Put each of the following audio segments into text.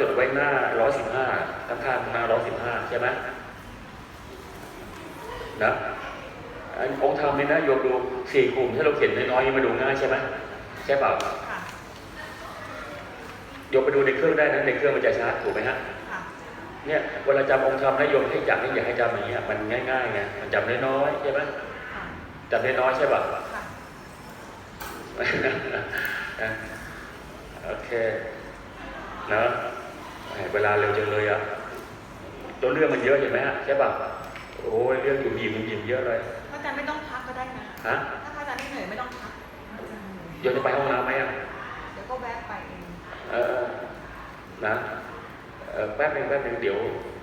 จดไว้หน้าร้อยสิบห้าข้างๆหน้าร้อยสิบห้าใช่ไหมนะอันองค์ธรรมนี่นะโยมดูสี่กลุ่มถ้าเราเขียนน้อยๆนี่มาดูง่ายใช่ไหมใช่เปล่าค่ะโยมไปดูในเครื่องได้นะในเครื่องมันจะชัดถูกไหมฮะค่ะเนี่ยเวลาจำองค์ธรรมนะโยมให้จำนี่อย่าให้จำอย่างเงี้ยมันง่ายๆไงมันจำน้อยๆใช่ไหมค่ะจำน้อยๆใช่ป่ะค่ะนะโอเคนะแหม เวลาเร็วจังเลยอะตัวเรื่องมันเยอะเห็นไหมฮะใช่ป่ะโอ้ยเรื่องอยู่ยิมยิมเยอะเลยพระอาจารย์ไม่ต้องพักก็ได้นะฮะถ้าพระอาจารย์ไม่เหนื่อยไม่ต้องพักโยมจะไปห้องน้ำไหมอะเดี๋ยวก็แวะไปเองเออนะเออแป๊บหนึงแป๊บหนึงเดี๋ยว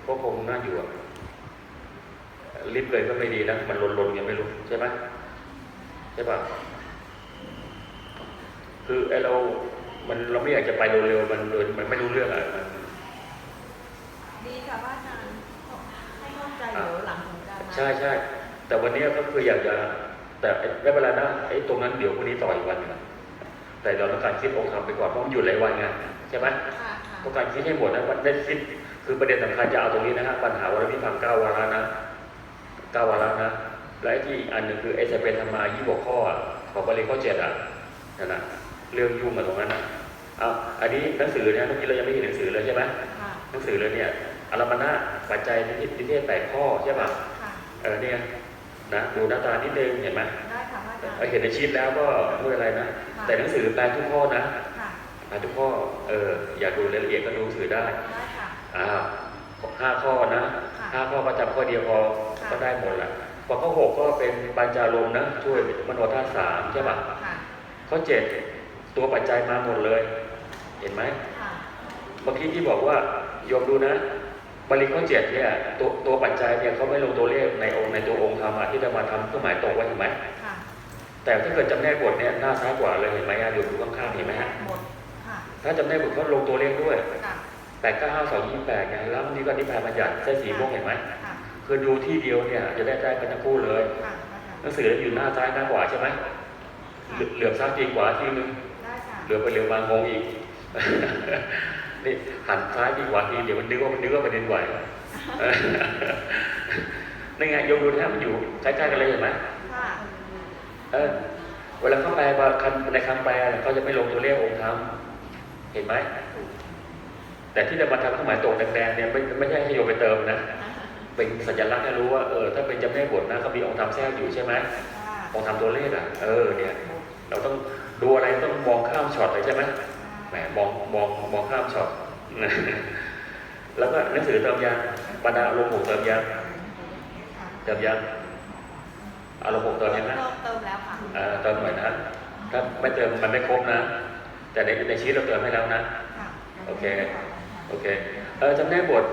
ก็คงน่าอยู่อะรีบเลยก็ไม่ดีนะมันลนๆยังไม่รู้ใช่ไหมใช่ป่ะคือไอเรา มันเราไม่อยากจะไปเร็วๆมันมันไม่รู้เรื่องอะมันดี ค่ะพระอาจารย์ให้เข้าใจเดี๋ยวหลังของการมาใช่ใช่แต่วันนี้ก็คืออยากจะแต่ไม่เป็นไรนะไอ้ตรงนั้นเดี๋ยวพรุ่งนี้ต่ออีกวันหนึงแต่เราต้องการคิดองค์ธรรมไปก่อนเพราะมันอยู่หลายวันไงใช่ไหมค่ะค่ะต้องการคิดให้หมดนะวันได้คิดคือประเด็นสำคัญจะเอาตรงนี้นะฮะปัญหาวรวิพังเก้าวาระนะเก้าวาระนะและไอ้ที่อีกอันหนึ่งคือไอ้จะเป็นธรรมายี่หกข้ออะของบาลีข้อเจ็ดอะนั่นนะเรื่องยุ่งกับตรงนั้นนะอ้าวอันนี้หนังสือเนี่ยเมื่อกี้เรายังไม่เห็นหนังสือเลยใช่ไหมค่ะหนังสือเลยเนี่ย อารมณะปัจจัยนิเทศแปดข้อใช่ป่ะค่ะเออเนี่ยนะดูหน้าตานิดนึงเห็นไหมได้ค่ะพระอาจารย์เออเห็นในชีตแล้วก็ไม่เป็นไรนะ แต่หนังสือแปลทุกข้อนะค่ะแปลทุกข้อเอออยากดูรายละเอียดก็ดูหนังสือได้ได้ค่ะอ้าวห้าข้อนะค่ะห้าข้อประจำข้อเดียวพอค่ะก็ได้หมดละพอข้อหกก็เป็นปัญจารมณ์นะ ช่วยมโนธาตุสามใช่ป่ะค่ะข้อเจ็ดตัวปัจจัยมาหมดเลย เห็นไหมค่ะเมื่อกี้ที่บอกว่าโยมดูนะ บริข้อเจ็ดเนี่ยตัวตัวปัจจัยเนี่ยเขาไม่ลงตัวเลขในองค์ในตัวองค์ธรรมอะที่จะมาทำเครื่องหมายตรงไว้เห็นไหมค่ะแต่ถ้าเกิดจำแนกบทเนี่ยหน้าซ้ายกว่าเลยเห็นไหมอะอยู่ดูข้างๆเห็นไหมฮะหมดค่ะถ้าจำแนกบทเขาลงตัวเลขด้วยค่ะแปดเก้าห้าสองยี่แปดไงแล้วนี่ก็นิพพานบัญญัติเส้นสีม่วงเห็นไหมค่ะคือดูที่เดียวเนี่ยจะได้ได้กันทั้งคู่เลยค่ะพระอาจารย์หนังสืออยู่หน้าซ้ายหน้าขวาใช่ไหมเหลือเหลือบซ้ายทีขวาทีนึงได้ค่ะเหลือบไปเหลือบมางงอีก นี่หันซ้ายทีขวาทีเดี๋ยวมันนึกว่ามันนึกว่าประเด็นไหวนั่นไงโยมดูนะมันอยู่ใกล้ๆกันเลยเห็นไหมค่ะเออเวลาเขาแปลบางคำในคำแปลเนี่ยเขาจะไม่ลงตัวเลของค์ธรรมเห็นไหมแต่ที่จะมาทำเครื่องหมายตรงแดงๆเนี่ยไม่ไม่ใช่ให้โยมไปเติมนะเป็นสัญลักษณ์ให้รู้ว่าเออถ้าเป็นจำแนกบทนะเขามีองค์ธรรมแทรกอยู่ใช่ไหมค่ะองค์ธรรมตัวเลขอะเออเนี่ย เราต้องดูอะไรต้องมองข้ามช็อตเลยใช่ไหม แหมมองมองมองข้ามช็อตแล้วก็หนังสือเติมยังบรรดาอารมณ์หกเติมยังค่ะเติมยังอารมณ์หกเติมยังนะเติมเติมแล้วค่ะเออเติมหน่อยนะถ้าไม่เติมมันไม่ครบนะ แต่ในในชีตเราเติมให้แล้วนะค่ะโอเคโอเคเออจำแนกบท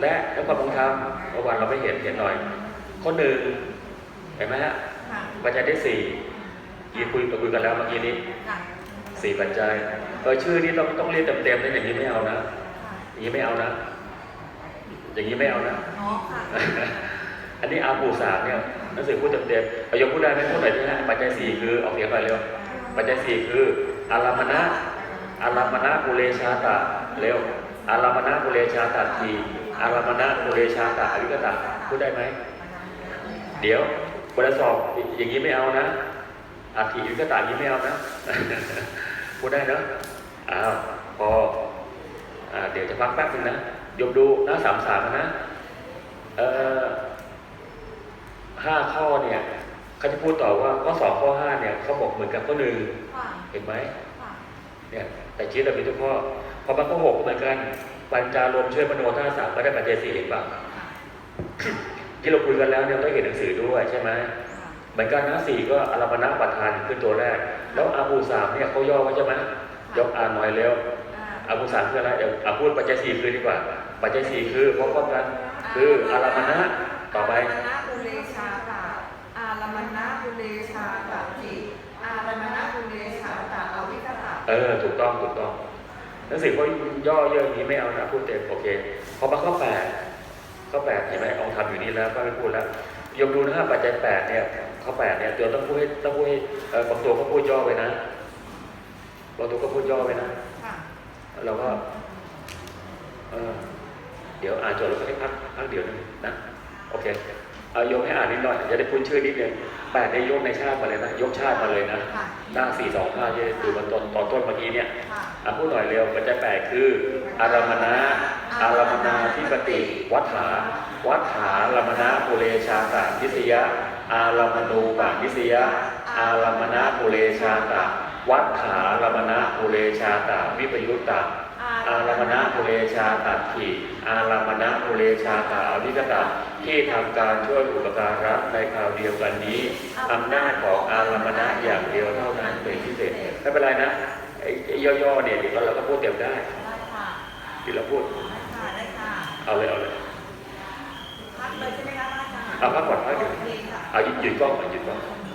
และแล้วก็องค์ธรรมเมื่อวานเราไม่เห็นเห็นหน่อย ข้อหนึ่งเห็นไหมฮะค่ะปัจจัยที่สี่ยี่คุยคุยกันแล้วเมื่อกี้นี้ค่ะสี่ปัจจัย เออชื่อนี้ต้องต้องเรียกเต็มๆนะอย่างนี้ไม่เอานะค่ะอย่างนี้ไม่เอานะ อย่างนี้ไม่เอานะอ๋อค่ะอันนี้อาบูสามเนี่ยหนังสือพูดเต็มๆเอายกพูดได้ไหมพูดหน่อยที่ฮะปัจจัยสี่คือออกเสียงไปเร็วปัจจัยสี่คืออารามณะอารามณะกุเลชาตะเร็วอารามณะกุเลชาตะทีอารามณะกุเลชาตะอวิกตะพูดได้ไหมเดี๋ยวบทสอบอย่างนี้ไม่เอานะอาทิอวิกตะอย่างนี้ไม่เอานะ พูดได้เนอะอ้าวพออ่าเดี๋ยวจะพักแป๊บนึงนะยมดูหน้าสามสามนะเอ่อห้าข้อเนี่ยเขาจะพูดต่อว่าข้อสองข้อห้าเนี่ยเขาบอกเหมือนกับข้อหนึ่งค่ะเห็นไหมค่ะเนี่ยแต่ชีวิตเรามีทุกข้อพอมาข้อหกก็เหมือนกันปัญจารวมช่วยมโนท่าสามก็ได้ปัจจัยสี่เห็นป่ะค่ะที่เราคุยกันแล้วเนี่ยต้องเห็นหนังสือด้วยใช่ไหมค่ะเห มือนกันนะสี่ก็อารมณะประธานขึ้นตัวแรก แล้วอาภูสามเนี่ยเขาย่อไว้ใช่ไหมยกอ่านหน่อยเร็วอ่าอาภูสามคืออะไรเดี๋ยวอาพูดปัจจัยสี่คือดีกว่า ปัจจัยสี่คือพร้อมๆกัน คืออารมณะต่อไปอารมณะอุเลชาตะอารมณะอุเลชาตะจิอารมณะอุเลชาตะอวิคตะเออถูกต้องถูกต้องหนังสือเขาย่อเยอะอย่างนี้ไม่เอานะพูดเต็มโอเคพอมาข้อแปดข้อแปดเห็นไหมองค์ทำอยู่นี่แล้วก็ไม่พูดแล้วยกดูนะฮะปัจจัยแปดเนี่ย ข้อแปดเนี่ยตัวต้องพูดให้ต้องพูดให้เออบางตัวก็พูดย่อไว้นะบางตัวก็พูดย่อไว้นะค่ะเราก็ออเดี๋ยวอ่านจบแล้วก็ให้พักพักเดี๋ยวนึงนะโอเคเอาโยมให้อ่านนิดหน่อยจะได้คุ้นชื่อนิดนึงแปดได้ยกในชาติมาเลยนะยกชาติมาเลยนะค่ะหน้าสี่สองห้าที่ดูมันตอนตอนต้นเมื่อกี้เนี่ยค่ะอะพูดหน่อยเร็วปัจจัยแปดคือ อารามณะอารามณาธิปติ วัฏฐาวัฏฐารามณะปุเรชาตะนิสยะ อารามณูปะนิสยะอารามณะปุเรชาตะ วัฏฐารามณะปุเรชาตะ วิปยุตตะอารามณะปุเรชาตะขีอารามณะปุเรชาตะอวิกตะที่ทำการช่วยอุปการะในคราวเดียวกันนี้อำนาจของอารามณะอย่างเดียวเท่านั้นเป็นพิเศษไม่เป็นไรนะย่อๆเนี่ยเดี๋ยวเราก็พูดเต็มได้ ได้ค่ะ เดี๋ยวเราพูด ได้ค่ะ ได้ค่ะ เอาเลยเอาเลย พักเลยใช่